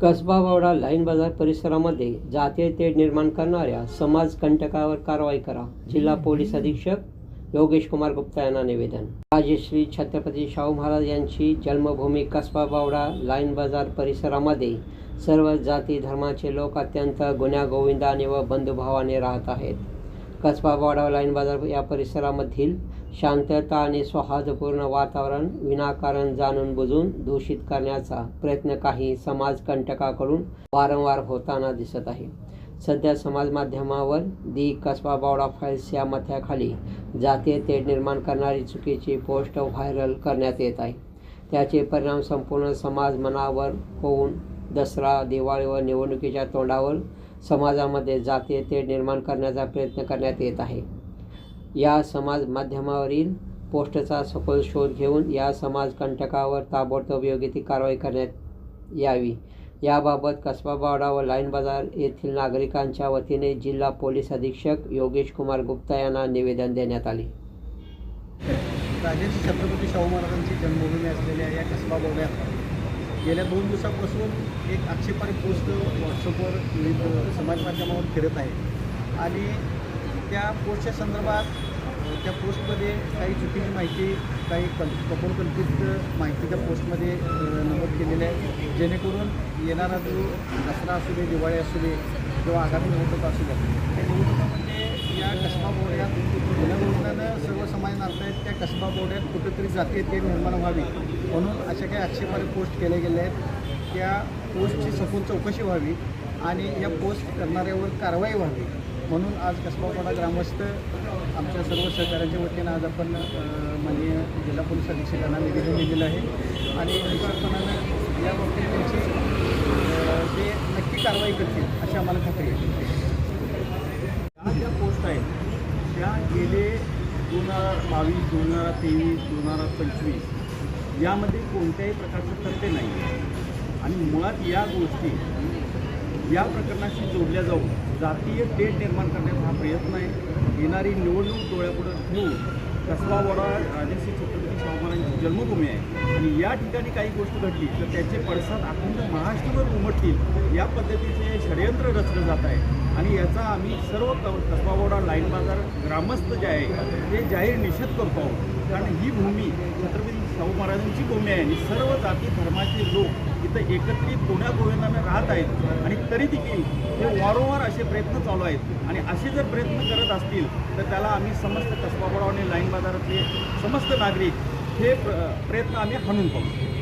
Kasba Vawda line बाजार परिसरामध्ये जातीय तेढ निर्माण करणाऱ्या समाज कंटकावर कारवाई करा. जिल्हा पोलीस अधीक्षक योगेश कुमार गुप्ता यांना निवेदन. राजश्री छत्रपती शाहू महाराज यांची जन्मभूमी कसबा बावडा लाईन बाजार परिसरामध्ये सर्व जाती धर्माचे लोक अत्यंत गुण्यागोविंदाने व बंधुभावाने राहत आहेत. कसबा बावडा लाईन बाजार या परिसरामधील शांतता आणि सौहार्दपूर्ण वातावरण विनाकारण जाणून बुजून दूषित करण्याचा प्रयत्न काही समाजकंटकाकडून वारंवार होताना दिसत आहे. सध्या समाज माध्यमावर दी कसबा बावडा फाईल्स या मथ्याखाली जातीय तेढ निर्माण करणारी चुकीची पोस्ट व्हायरल करण्यात येत आहे. त्याचे परिणाम संपूर्ण समाज मनावर होऊन दसरा दिवाळी व निवडणुकीच्या तोंडावर समाजामध्ये जातीय तेढ निर्माण करण्याचा प्रयत्न करण्यात येत आहे. या समाज माध्यमावरील पोस्टचा सखोल शोध घेऊन या समाज कंटकावर ताबडतोब योग्य ती कारवाई करण्यात यावी. याबाबत कसबाबावडा व लाईन बाजार येथील नागरिकांच्या वतीने जिल्हा पोलीस अधीक्षक योगेश कुमार गुप्ता यांना निवेदन देण्यात आले. राजेश छत्रपती शाहू महाराजांची जन्मभूमी असलेल्या या कसबा बोगड्यात गेल्या दोन दिवसापासून एक आक्षेपारी पोस्ट व्हॉट्सअपवर विविध समाज माध्यमावर फिरत आहे. आणि त्या पोस्टच्या संदर्भात त्या पोस्टमध्ये काही चुकीची माहिती काही कल कपोलकल्पित माहिती त्या पोस्टमध्ये नमूद केलेली आहे. जेणेकरून येणारा जो दसरा असू दे दिवाळी असू दे किंवा आगामी निवडणूक असू द्या त्या निवडणुकामध्ये या कसबा बोर्ड्यात सर्व समाज आहेत त्या कसबा बोर्ड्यात कुठेतरी जाते ते निर्माण व्हावी म्हणून अशा काही आक्षेपार्ह पोस्ट केल्या गेल्या आहेत. त्या पोस्टची सखोल चौकशी व्हावी आणि या पोस्ट करणाऱ्यावर कारवाई व्हावी. म्हणून आज कसबा ग्रामस्थ आमच्या सर्व सहकाऱ्यांच्या वतीनं आज आपण माननीय जिल्हा पोलीस अधीक्षकांना निवेदन दिलेलं आहे. आणि निश्चितपणानं या बाबतीत त्यांची ते नक्की कारवाई करतील अशी आम्हाला खात्री आहे. ज्या ज्या पोस्ट आहेत त्या गेले दोन हजार बावीस दोन हजार तेवीस दोन हजार पंचवीस यामध्ये कोणत्याही प्रकारचं तथ्य नाही आणि मुळात या गोष्टी या प्रकरणाशी जोडल्या जाऊन जातीय तेढ निर्माण करण्याचा हा प्रयत्न आहे. येणारी निवडणूक डोळ्यापुढं ठेवून कसबा वडा राजश्री छत्रपती शाहू महाराजांची जन्मभूमी आहे. आणि या ठिकाणी काही गोष्ट घडली तर त्याचे पडसाद अखंड महाराष्ट्रभर उमटतील. या पद्धतीचे षडयंत्र रचलं जात आहे. आणि याचा आम्ही सर्व कसबावाडा लाईन बाजार ग्रामस्थ जे आहे ते जाहीर निषेध करतो आहोत. कारण ही भूमी छत्रपती शाहू महाराजांची भूमी आहे. आणि सर्व जाती धर्माचे लोक इथं एकत्रित कोण्या गोविंदाने राहत आहेत आणि तरी देखील हे वारंवार असे प्रयत्न चालू आहेत. आणि असे जर प्रयत्न करत असतील तर त्याला आम्ही समस्त कसबावडा आणि लाईन बाजारातले समस्त नागरिक हे प्र प्रयत्न आम्ही हाणून पाहू.